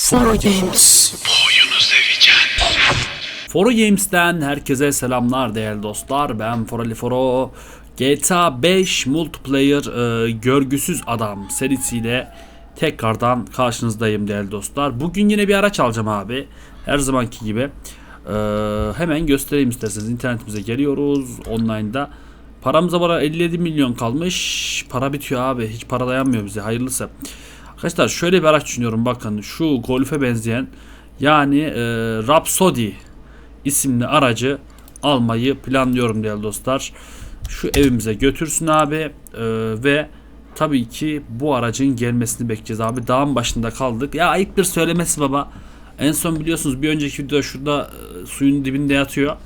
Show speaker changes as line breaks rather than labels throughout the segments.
Foro Games.
Foro Games'ten herkese selamlar değerli dostlar. Ben Forali Foro. GTA 5 Multiplayer e, Görgüsüz Adam serisiyle tekrardan karşınızdayım değerli dostlar. Bugün yine bir araç alacağım abi. Her zamanki gibi. E, hemen göstereyim isterseniz. internetimize geliyoruz. Online'da. Paramıza bara 57 milyon kalmış. Para bitiyor abi. Hiç para dayanmıyor bize. Hayırlısı. Arkadaşlar şöyle bir araç düşünüyorum. Bakın şu Golf'e benzeyen yani e, Rhapsody isimli aracı almayı planlıyorum değerli dostlar. Şu evimize götürsün abi e, ve tabii ki bu aracın gelmesini bekleyeceğiz abi. Dağın başında kaldık. Ya ayıptır söylemesi baba. En son biliyorsunuz bir önceki videoda şurada e, suyun dibinde yatıyor.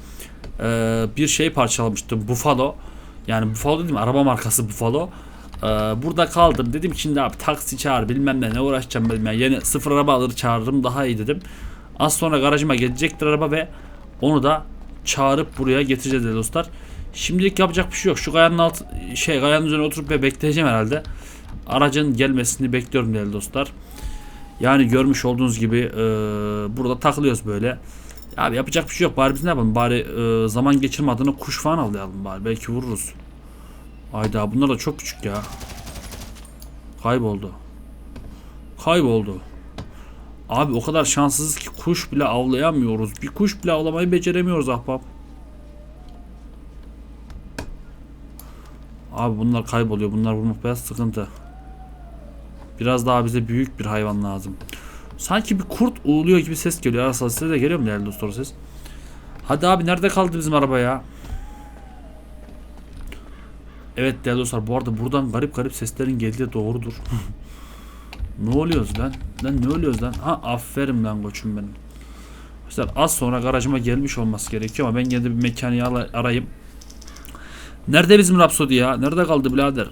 E, bir şey parçalamıştım. Buffalo. Yani Buffalo dedim araba markası Buffalo. Ee, burada kaldım. Dedim şimdi abi taksi çağır bilmem ne ne uğraşacağım. Yani yeni sıfır araba alır çağırırım daha iyi dedim. Az sonra garajıma gelecektir araba ve onu da çağırıp buraya getireceğiz dostlar. Şimdilik yapacak bir şey yok. Şu kayanın alt şey kayanın üzerine oturup ve bekleyeceğim herhalde. Aracın gelmesini bekliyorum değerli dostlar. Yani görmüş olduğunuz gibi e, burada takılıyoruz böyle. Abi yapacak bir şey yok. Bari biz ne yapalım? Bari e, zaman geçirme adına kuş falan avlayalım bari. Belki vururuz. Hayda bunlar da çok küçük ya. Kayboldu. Kayboldu. Abi o kadar şanssızız ki kuş bile avlayamıyoruz. Bir kuş bile avlamayı beceremiyoruz ahbap. Abi bunlar kayboluyor. Bunlar vurmak biraz sıkıntı. Biraz daha bize büyük bir hayvan lazım. Sanki bir kurt uğuluyor gibi ses geliyor. Arasal size de geliyor mu değerli dostlar ses? Hadi abi nerede kaldı bizim araba ya? Evet değerli dostlar bu arada buradan garip garip seslerin geldiği doğrudur. ne oluyoruz lan? Lan ne oluyoruz lan? Ha aferin lan koçum benim. İşte az sonra garajıma gelmiş olması gerekiyor ama ben yine bir mekaniği arayayım. Nerede bizim Rhapsody ya? Nerede kaldı birader?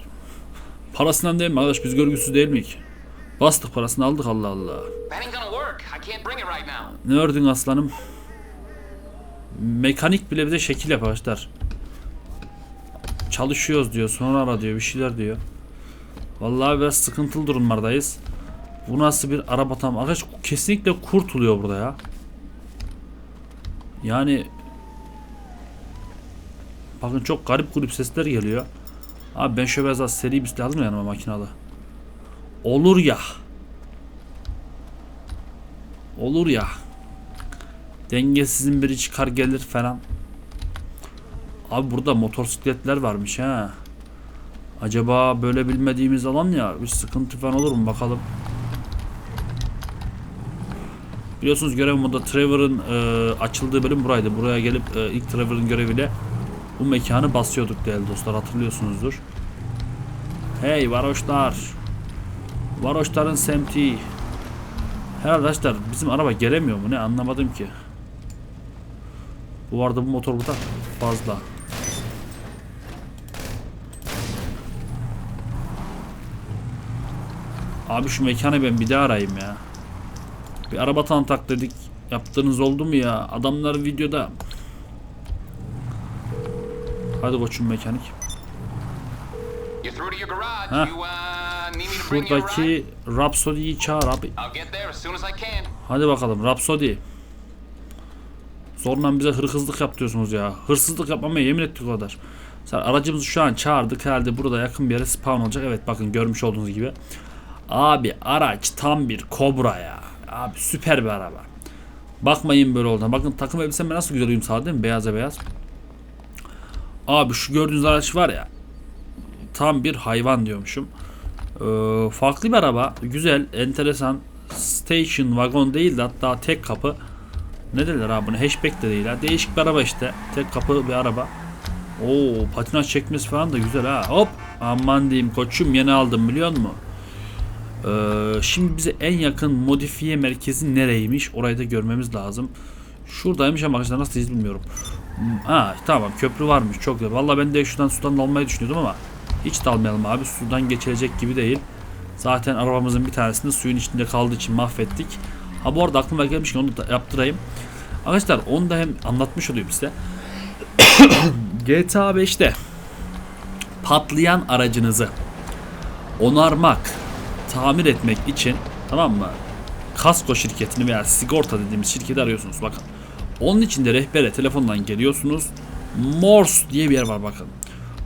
Parasından değil mi arkadaş? Biz görgüsüz değil miyik? Bastık parasını aldık Allah Allah. Ne ördün aslanım? Mekanik bile bize şekil yap arkadaşlar. Çalışıyoruz diyor. Sonra ara diyor. Bir şeyler diyor. Vallahi biraz sıkıntılı durumlardayız. Bu nasıl bir araba tam? Arkadaş kesinlikle kurtuluyor burada ya. Yani Bakın çok garip grup sesler geliyor. Abi ben şöyle biraz seri bir silah alayım mı yanıma makinalı. Olur ya. Olur ya. Dengesizin biri çıkar gelir falan. Abi burada motosikletler varmış ha. Acaba böyle bilmediğimiz alan ya bir sıkıntı falan olur mu bakalım. Biliyorsunuz görev moda Trevor'ın e, açıldığı bölüm buraydı. Buraya gelip e, ilk Trevor'ın göreviyle bu mekanı basıyorduk değerli dostlar hatırlıyorsunuzdur. Hey varoşlar. Varoşların semti. Herhalde arkadaşlar bizim araba gelemiyor mu ne anlamadım ki. Bu arada bu motor burada fazla. Abi şu mekanı ben bir daha arayayım ya. Bir araba tanıtak dedik. Yaptığınız oldu mu ya? Adamlar videoda. Hadi koçum mekanik.
You uh?
Şuradaki Rhapsody'yi çağır abi. Hadi bakalım Rhapsody. Zorla bize hırsızlık yaptırıyorsunuz ya. Hırsızlık yapmamaya yemin ettik o kadar. Sen aracımızı şu an çağırdık herhalde burada yakın bir yere spawn olacak. Evet bakın görmüş olduğunuz gibi. Abi araç tam bir kobra ya. Abi süper bir araba. Bakmayın böyle olduğuna. Bakın takım elbisem nasıl güzel uyum sağladı değil mi? Beyaza beyaz. Abi şu gördüğünüz araç var ya. Tam bir hayvan diyormuşum. Ee, farklı bir araba. Güzel, enteresan. Station wagon değil de hatta tek kapı. Ne derler abi bunu? Hatchback de değil ha. Değişik bir araba işte. Tek kapı bir araba. Oo patinaj çekmesi falan da güzel ha. Hop. Aman diyeyim koçum yeni aldım biliyor musun? Ee, şimdi bize en yakın modifiye merkezi nereymiş? Orayı da görmemiz lazım. Şuradaymış ama arkadaşlar nasıl bilmiyorum. Hmm, Ha tamam köprü varmış çok güzel. Valla ben de şuradan sudan dalmayı düşünüyordum ama hiç dalmayalım abi. Sudan geçilecek gibi değil. Zaten arabamızın bir tanesini suyun içinde kaldığı için mahvettik. Ha bu arada aklıma gelmiş ki onu da yaptırayım. Arkadaşlar onu da hem anlatmış olayım size. GTA 5'te patlayan aracınızı onarmak, tamir etmek için tamam mı? kasko şirketini veya sigorta dediğimiz şirketi arıyorsunuz bakın. Onun için de rehbere telefondan geliyorsunuz. Morse diye bir yer var bakın.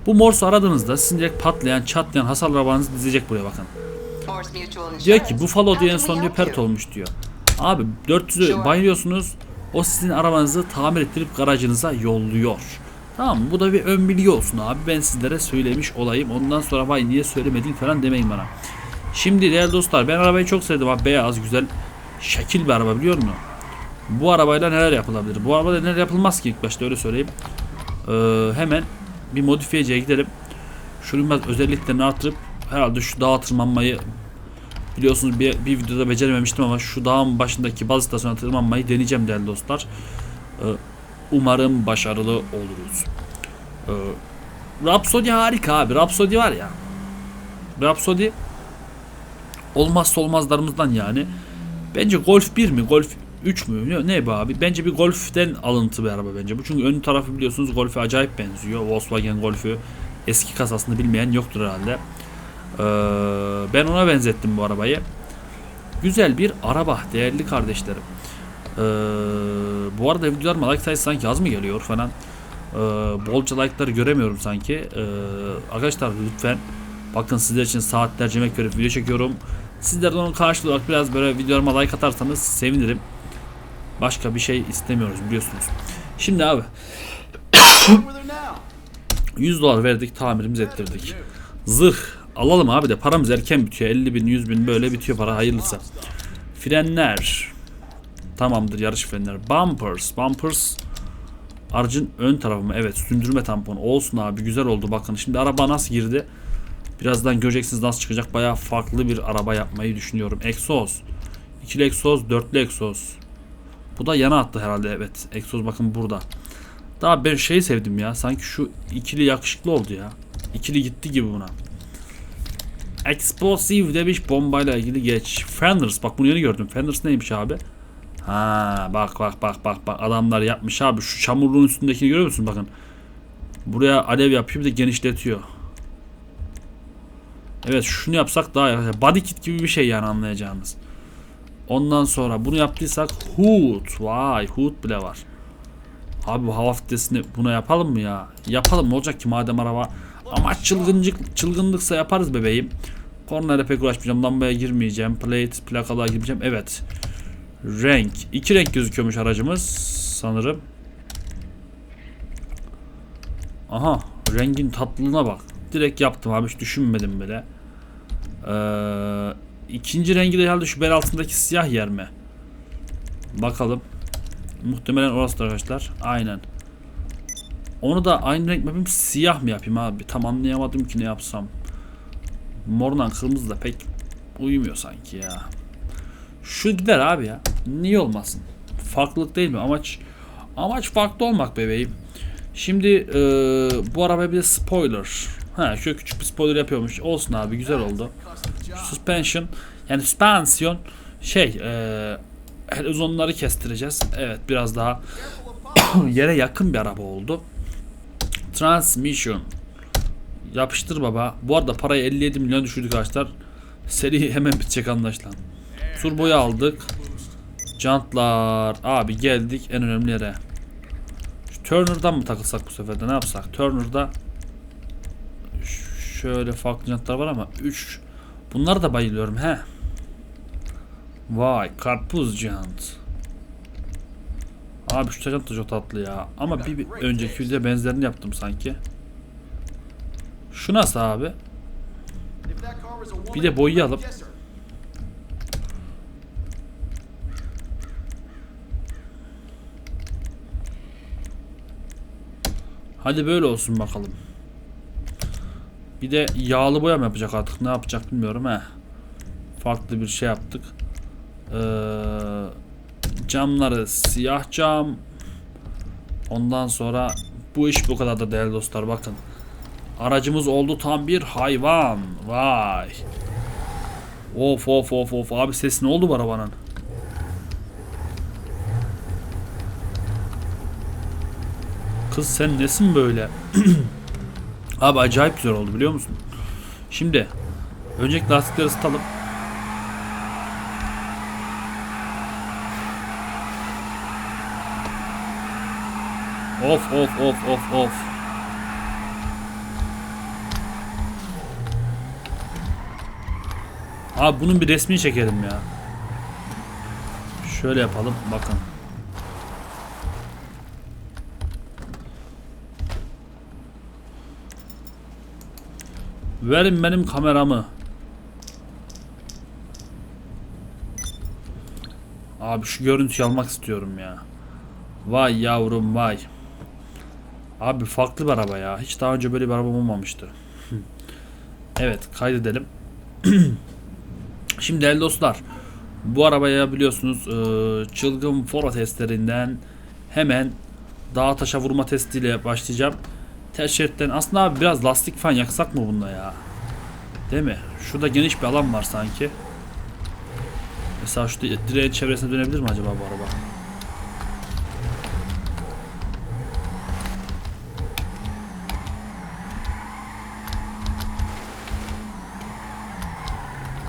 Bu Morse aradığınızda sizin direkt patlayan, çatlayan hasar arabanızı dizecek buraya bakın. Diyor ki Buffalo diye en son diyor pert olmuş diyor. Abi 400'ü bayılıyorsunuz. O sizin arabanızı tamir ettirip garajınıza yolluyor. Tamam mı? Bu da bir ön bilgi olsun abi. Ben sizlere söylemiş olayım. Ondan sonra vay niye söylemedin falan demeyin bana. Şimdi değerli dostlar ben arabayı çok sevdim abi. Beyaz güzel şekil bir araba biliyor musun? Bu arabayla neler yapılabilir? Bu arabada neler yapılmaz ki ilk başta öyle söyleyeyim. Ee, hemen bir modifiyeciye gidelim. Şunun biraz özelliklerini artırıp herhalde şu dağa tırmanmayı biliyorsunuz bir, bir videoda becerememiştim ama şu dağın başındaki baz istasyonuna tırmanmayı deneyeceğim değerli dostlar. Ee, umarım başarılı oluruz. Ee, Rhapsody harika abi. Rhapsody var ya. Rhapsody olmazsa olmazlarımızdan yani. Bence Golf 1 mi? Golf 3 mü? Ne, bu abi? Bence bir Golf'ten alıntı bir araba bence. Bu çünkü ön tarafı biliyorsunuz Golf'e acayip benziyor. Volkswagen Golf'ü eski kasasını bilmeyen yoktur herhalde. Ee, ben ona benzettim bu arabayı. Güzel bir araba değerli kardeşlerim. Ee, bu arada videolarıma like sayısı sanki az mı geliyor falan. Ee, bolca like'ları göremiyorum sanki. Ee, arkadaşlar lütfen bakın sizler için saatlerce emek verip video çekiyorum. Sizlerden onun karşılığı olarak biraz böyle videolarıma like atarsanız sevinirim. Başka bir şey istemiyoruz biliyorsunuz. Şimdi abi 100 dolar verdik tamirimizi ettirdik. Zırh alalım abi de paramız erken bitiyor. 50 bin 100 bin böyle bitiyor para hayırlısı. Frenler tamamdır yarış frenleri. Bumpers bumpers aracın ön tarafı mı? Evet sündürme tamponu olsun abi güzel oldu bakın. Şimdi araba nasıl girdi? Birazdan göreceksiniz nasıl çıkacak. Bayağı farklı bir araba yapmayı düşünüyorum. Egzoz. İkili egzoz, dörtlü egzoz. Bu da yana attı herhalde evet. Egzoz bakın burada. Daha ben şey sevdim ya. Sanki şu ikili yakışıklı oldu ya. İkili gitti gibi buna. Explosive demiş bombayla ilgili geç. Fenders bak bunu yeni gördüm. Fenders neymiş abi? Ha bak bak bak bak bak adamlar yapmış abi. Şu çamurluğun üstündekini görüyor musun bakın. Buraya alev yapıyor bir de genişletiyor. Evet şunu yapsak daha iyi. Body kit gibi bir şey yani anlayacağınız. Ondan sonra bunu yaptıysak hood. Vay hood bile var. Abi bu hava filtresini buna yapalım mı ya? Yapalım ne olacak ki madem araba. Ama çılgıncık, çılgınlıksa yaparız bebeğim. Kornere pek uğraşmayacağım. Lambaya girmeyeceğim. Plate, plakalığa girmeyeceğim. Evet. Renk. iki renk gözüküyormuş aracımız. Sanırım. Aha. Rengin tatlılığına bak. Direkt yaptım abi. Hiç düşünmedim bile. Ee, ikinci rengi de herhalde şu bel altındaki siyah yer mi? Bakalım. Muhtemelen orası arkadaşlar. Aynen. Onu da aynı renk mi yapayım siyah mı yapayım abi? Tam anlayamadım ki ne yapsam. Morla kırmızı da pek uyumuyor sanki ya. Şu gider abi ya. Niye olmasın? Farklılık değil mi? Amaç amaç farklı olmak bebeğim. Şimdi e, bu arabaya bir de spoiler. Ha şöyle küçük bir spoiler yapıyormuş. Olsun abi güzel oldu. Suspension yani süspansiyon şey e, helezonları kestireceğiz. Evet biraz daha yere yakın bir araba oldu. Transmission. Yapıştır baba. Bu arada parayı 57 milyon düşürdük arkadaşlar. Seri hemen bitecek anlaşılan. Turboyu aldık. Jantlar. Abi geldik en önemli yere. Şu Turner'dan mı takılsak bu sefer de ne yapsak? Turner'da şöyle farklı jantlar var ama 3 Bunlar da bayılıyorum he. Vay karpuz jant. Abi şu jant da çok tatlı ya. Ama bir, bir önceki videoda benzerini yaptım sanki. Şu nasıl abi? Bir de boyayalım. Hadi böyle olsun bakalım. Bir de yağlı boya mı yapacak artık ne yapacak bilmiyorum he. Farklı bir şey yaptık. Ee, camları siyah cam. Ondan sonra bu iş bu kadar da değerli dostlar bakın. Aracımız oldu tam bir hayvan. Vay. Of of of of abi ses ne oldu bu arabanın? Kız sen nesin böyle? Abi acayip güzel oldu biliyor musun? Şimdi öncelikle lastikleri ısıtalım. Of of of of of. Abi bunun bir resmini çekelim ya. Şöyle yapalım bakın. Verin benim kameramı. Abi şu görüntüyü almak istiyorum ya. Vay yavrum vay. Abi farklı bir araba ya. Hiç daha önce böyle bir arabam olmamıştı. evet kaydedelim. Şimdi değerli dostlar. Bu arabaya biliyorsunuz e, çılgın foro testlerinden hemen dağ taşa vurma testiyle başlayacağım. Ters şeritten aslında abi biraz lastik falan yaksak mı bunda ya? Değil mi? Şurada geniş bir alan var sanki. Mesela şu di- direğin çevresine dönebilir mi acaba bu araba?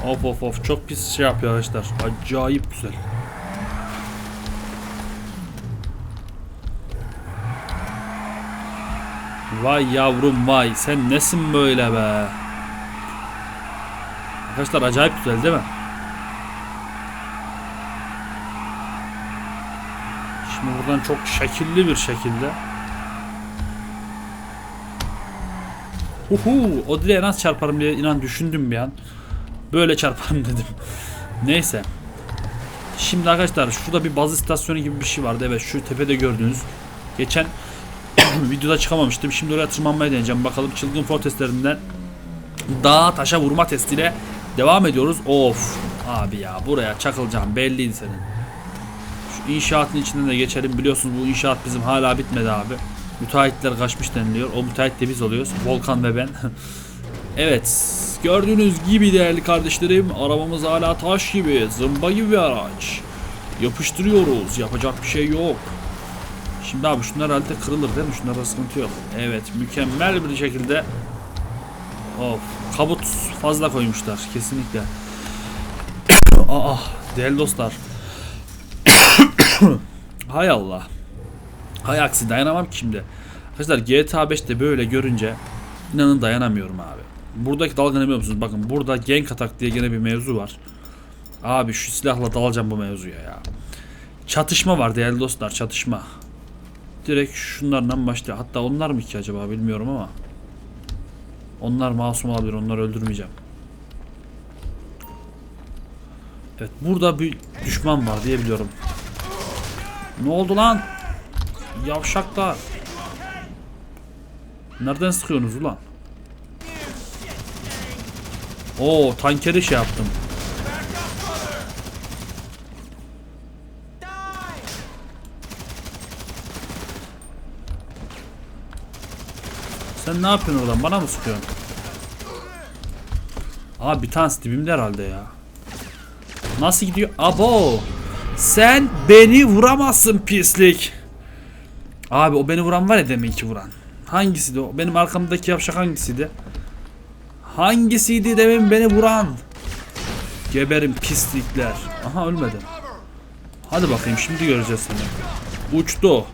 Of of of çok pis şey yapıyor arkadaşlar. Acayip güzel. Vay yavrum vay sen nesin böyle be? Arkadaşlar acayip güzel değil mi? Şimdi buradan çok şekilli bir şekilde Uhu, o direğe nasıl çarparım diye inan düşündüm bir an. Böyle çarparım dedim. Neyse. Şimdi arkadaşlar şurada bir baz istasyonu gibi bir şey vardı. Evet şu tepede gördüğünüz. Geçen videoda çıkamamıştım. Şimdi oraya tırmanmaya deneyeceğim. Bakalım çılgın for testlerinden dağa taşa vurma testiyle devam ediyoruz. Of abi ya buraya çakılacağım belliydi senin. Şu inşaatın içinden de geçelim. Biliyorsunuz bu inşaat bizim hala bitmedi abi. Müteahhitler kaçmış deniliyor. O müteahhit de biz oluyoruz. Volkan ve ben. evet. Gördüğünüz gibi değerli kardeşlerim arabamız hala taş gibi, zımba gibi bir araç. Yapıştırıyoruz. Yapacak bir şey yok. Şimdi abi şunlar herhalde kırılır değil mi? Şunlarda sıkıntı yok. Evet mükemmel bir şekilde Of kabut fazla koymuşlar kesinlikle. Aa değerli dostlar. Hay Allah. Hay aksi dayanamam ki şimdi. Arkadaşlar GTA 5'te böyle görünce inanın dayanamıyorum abi. Buradaki dalga ne musunuz? Bakın burada gank atak diye gene bir mevzu var. Abi şu silahla dalacağım bu mevzuya ya. Çatışma var değerli dostlar çatışma. Direkt şunlardan başlıyor. Hatta onlar mı ki acaba bilmiyorum ama. Onlar masum olabilir. Onları öldürmeyeceğim. Evet burada bir düşman var diye biliyorum. Ne oldu lan? Yavşaklar. Nereden sıkıyorsunuz ulan? Oo tankeri şey yaptım. Sen ne yapıyorsun oradan? Bana mı sıkıyorsun? Abi bir tanesi dibimde herhalde ya. Nasıl gidiyor? Abo! Sen beni vuramazsın pislik. Abi o beni vuran var ya demek ki vuran. Hangisiydi o? Benim arkamdaki yavşak hangisiydi? Hangisiydi demin beni vuran? Geberin pislikler. Aha ölmedi. Hadi bakayım şimdi göreceğiz seni. Uçtu.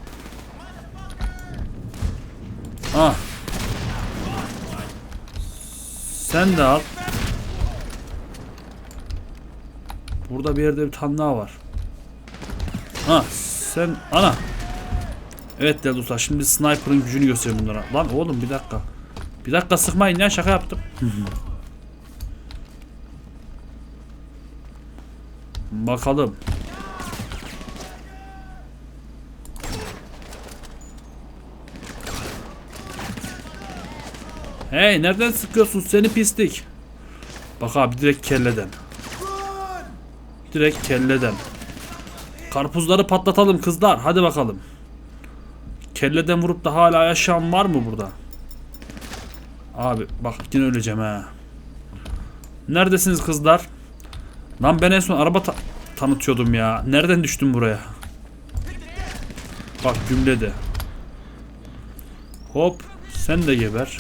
Ah. Sen de al. Burada bir yerde bir tane daha var. Ha sen ana. Evet değerli dostlar şimdi sniper'ın gücünü göstereyim bunlara. Lan oğlum bir dakika. Bir dakika sıkmayın ya şaka yaptım. Bakalım. Hey nereden sıkıyorsun seni pislik? Bak abi direkt kelleden. Direkt kelleden. Karpuzları patlatalım kızlar. Hadi bakalım. Kelleden vurup da hala yaşayan var mı burada? Abi bak yine öleceğim ha. Neredesiniz kızlar? Lan ben en son araba ta- tanıtıyordum ya. Nereden düştüm buraya? Bak gümledi. Hop sen de geber.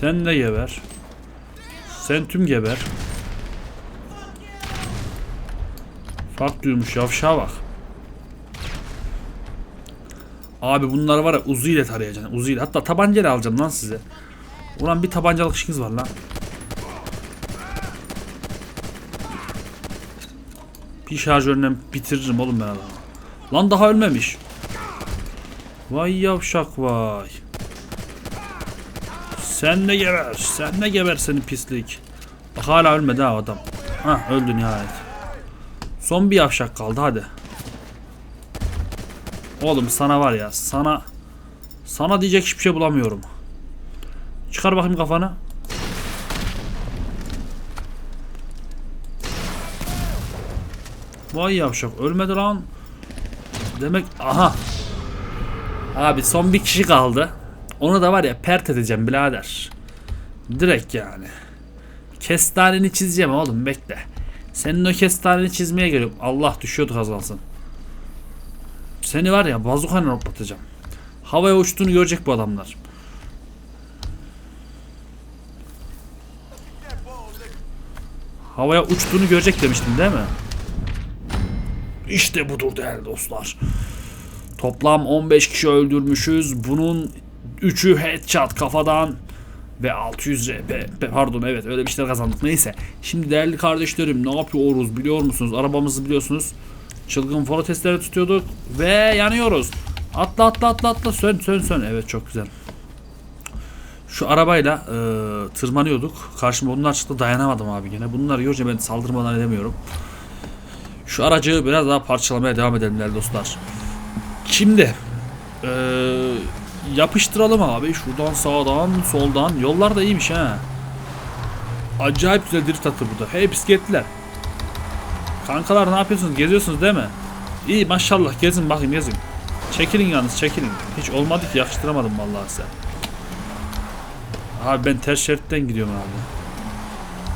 Sen de geber. Sen tüm geber. Fark duymuş yavşağa bak. Abi bunlar var ya Uzi ile tarayacaksın. Uzi ile. Hatta tabancayla alacağım lan size. Ulan bir tabancalık işiniz var lan. Bir şarjörle bitiririm oğlum ben adamı. Lan daha ölmemiş. Vay yavşak vay. Sen de geber. Sen de geber senin pislik. Bak hala ölmedi ha adam. Hah öldü nihayet. Son bir yavşak kaldı hadi. Oğlum sana var ya sana sana diyecek hiçbir şey bulamıyorum. Çıkar bakayım kafanı. Vay yavşak ölmedi lan. Demek aha. Abi son bir kişi kaldı. Onu da var ya pert edeceğim birader. Direkt yani. Kestaneni çizeceğim oğlum bekle. Senin o kestaneni çizmeye geliyorum. Allah düşüyordu az kalsın. Seni var ya bazukayla hoplatacağım. Havaya uçtuğunu görecek bu adamlar. Havaya uçtuğunu görecek demiştim değil mi? İşte budur değerli dostlar. Toplam 15 kişi öldürmüşüz. Bunun 3'ü headshot kafadan ve 600 RP. Pardon evet öyle bir şeyler kazandık. Neyse. Şimdi değerli kardeşlerim ne yapıyoruz biliyor musunuz? Arabamızı biliyorsunuz. Çılgın foro testleri tutuyorduk ve yanıyoruz. Atla atla atla atla sön sön sön. Evet çok güzel. Şu arabayla e, tırmanıyorduk. Karşıma bunlar çıktı dayanamadım abi gene. Bunlar görünce ben saldırmadan edemiyorum. Şu aracı biraz daha parçalamaya devam edelim değerli dostlar. Şimdi e, yapıştıralım abi. Şuradan sağdan soldan. Yollar da iyiymiş ha. Acayip güzel drift attı burada. Hey bisikletliler. Kankalar ne yapıyorsunuz? Geziyorsunuz değil mi? İyi maşallah gezin bakayım gezin. Çekilin yalnız çekilin. Hiç olmadı ki yakıştıramadım vallahi size. Abi ben ters şeritten gidiyorum abi.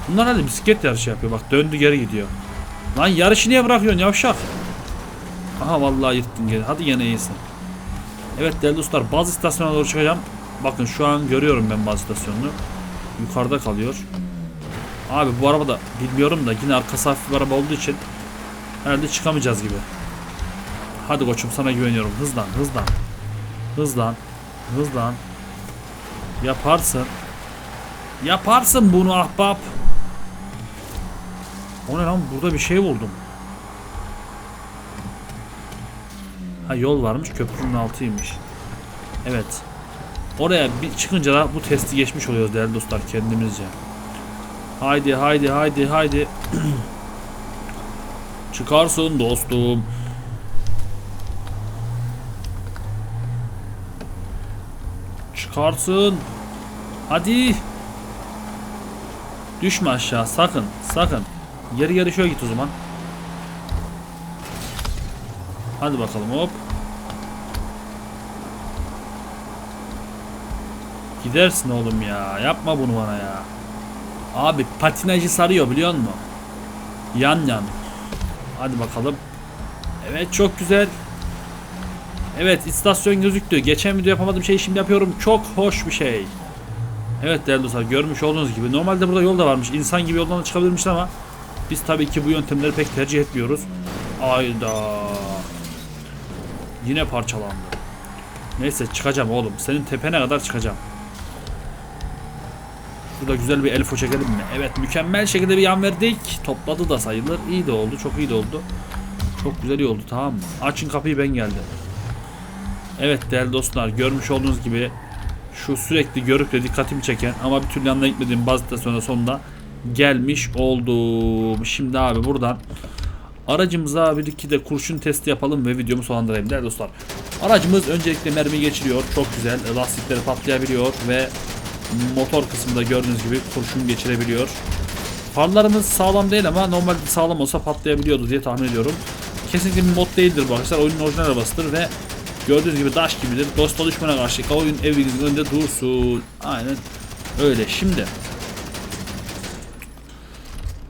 Bunlar hadi bisiklet yarışı yapıyor bak döndü geri gidiyor. Lan yarışı niye bırakıyorsun yavşak? Aha vallahi yırttın geri. Hadi gene iyisin. Evet değerli dostlar bazı istasyona doğru çıkacağım. Bakın şu an görüyorum ben bazı istasyonunu. Yukarıda kalıyor. Abi bu araba da bilmiyorum da yine arkası hafif bir araba olduğu için herhalde çıkamayacağız gibi. Hadi koçum sana güveniyorum. Hızlan hızlan. Hızlan. Hızlan. Yaparsın. Yaparsın bunu ahbap. O ne lan burada bir şey buldum. Ha yol varmış köprünün altıymış. Evet. Oraya bir çıkınca da bu testi geçmiş oluyoruz değerli dostlar kendimizce. Haydi haydi haydi haydi. Çıkarsın dostum. Çıkarsın. Hadi. Düşme aşağı sakın sakın. Geri geri şöyle git o zaman. Hadi bakalım hop. Gidersin oğlum ya. Yapma bunu bana ya. Abi patinajı sarıyor biliyor musun? Yan yan. Hadi bakalım. Evet çok güzel. Evet istasyon gözüktü. Geçen video yapamadığım şeyi şimdi yapıyorum. Çok hoş bir şey. Evet değerli dostlar görmüş olduğunuz gibi. Normalde burada yol da varmış. İnsan gibi yoldan da çıkabilirmiş ama biz tabii ki bu yöntemleri pek tercih etmiyoruz. Ayda. Yine parçalandı. Neyse çıkacağım oğlum. Senin tepene kadar çıkacağım. Burada güzel bir elfo çekelim mi? Evet mükemmel şekilde bir yan verdik. Topladı da sayılır. İyi de oldu. Çok iyi de oldu. Çok güzel iyi oldu tamam mı? Açın kapıyı ben geldim. Evet değerli dostlar görmüş olduğunuz gibi şu sürekli görüp de dikkatimi çeken ama bir türlü yanına gitmediğim bazı istasyonda sonunda gelmiş oldum. Şimdi abi buradan aracımıza bir iki de kurşun testi yapalım ve videomu sonlandırayım değerli dostlar. Aracımız öncelikle mermi geçiriyor. Çok güzel. Lastikleri patlayabiliyor ve motor kısmında gördüğünüz gibi kurşun geçirebiliyor. Farlarımız sağlam değil ama normalde sağlam olsa patlayabiliyordu diye tahmin ediyorum. Kesinlikle bir mod değildir bu arkadaşlar. Oyunun orijinal arabasıdır ve gördüğünüz gibi taş gibidir. Dosta düşmana karşı oyun evinizin önünde dursun. Aynen öyle. Şimdi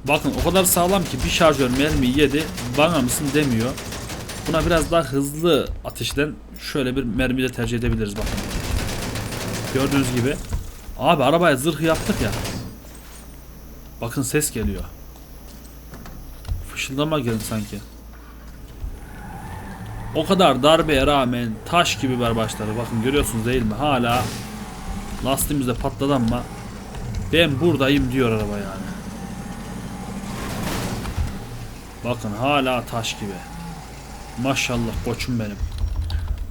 Bakın o kadar sağlam ki bir şarjör mermiyi yedi bana mısın demiyor. Buna biraz daha hızlı ateşten şöyle bir mermi de tercih edebiliriz bakın. Gördüğünüz gibi. Abi arabaya zırh yaptık ya. Bakın ses geliyor. Fışıldama geldi sanki. O kadar darbeye rağmen taş gibi ver başladı. Bakın görüyorsunuz değil mi? Hala lastiğimiz de patladı ama ben buradayım diyor araba yani. Bakın hala taş gibi. Maşallah koçum benim.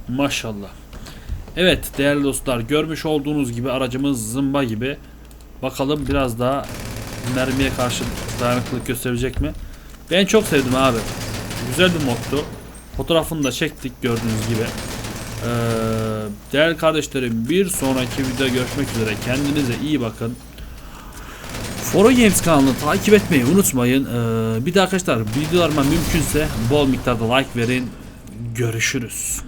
Maşallah. Evet değerli dostlar görmüş olduğunuz gibi aracımız zımba gibi. Bakalım biraz daha mermiye karşı dayanıklılık gösterecek mi? Ben çok sevdim abi. Güzel bir moddu. Fotoğrafını da çektik gördüğünüz gibi. Ee, değerli kardeşlerim bir sonraki videoda görüşmek üzere. Kendinize iyi bakın. Foro Games kanalını takip etmeyi unutmayın. Ee, bir de arkadaşlar videolarıma mümkünse bol miktarda like verin. Görüşürüz.